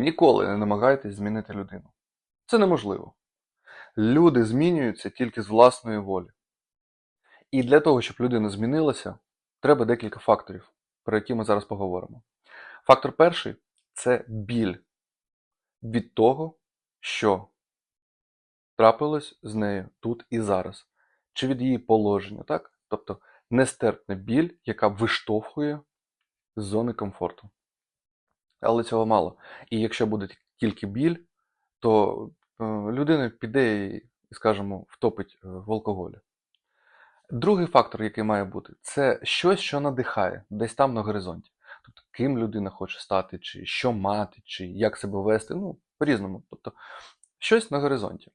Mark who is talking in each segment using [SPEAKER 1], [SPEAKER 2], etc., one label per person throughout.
[SPEAKER 1] Ніколи не намагайтесь змінити людину. Це неможливо. Люди змінюються тільки з власної волі. І для того, щоб людина змінилася, треба декілька факторів, про які ми зараз поговоримо. Фактор перший це біль від того, що трапилось з нею тут і зараз, чи від її положення, так? Тобто нестерпна біль, яка виштовхує з зони комфорту. Але цього мало. І якщо буде тільки біль, то е, людина піде і, скажімо, втопить е, в алкоголі. Другий фактор, який має бути, це щось, що надихає, десь там на горизонті. Тобто, ким людина хоче стати, чи що мати, чи як себе вести, ну, по-різному. Тобто, щось на горизонті.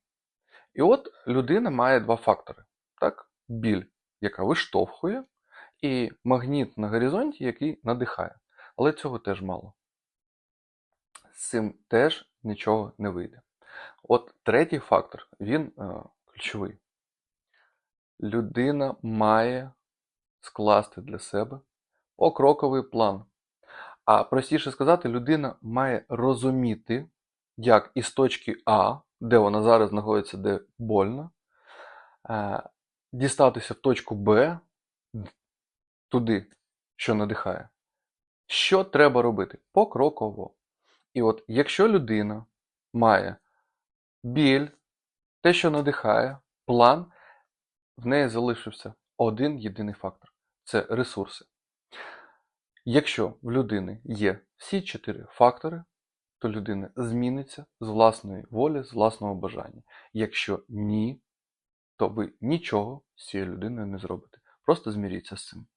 [SPEAKER 1] І от людина має два фактори: так? біль, яка виштовхує, і магніт на горизонті, який надихає. Але цього теж мало. З цим теж нічого не вийде. От третій фактор, він е, ключовий. Людина має скласти для себе покроковий план. А простіше сказати, людина має розуміти, як із точки А, де вона зараз знаходиться, де больно, е, дістатися в точку Б, туди, що надихає. Що треба робити? Покроково. І от якщо людина має біль, те, що надихає, план, в неї залишився один єдиний фактор це ресурси. Якщо в людини є всі чотири фактори, то людина зміниться з власної волі, з власного бажання. Якщо ні, то ви нічого з цією людиною не зробите. Просто зміріться з цим.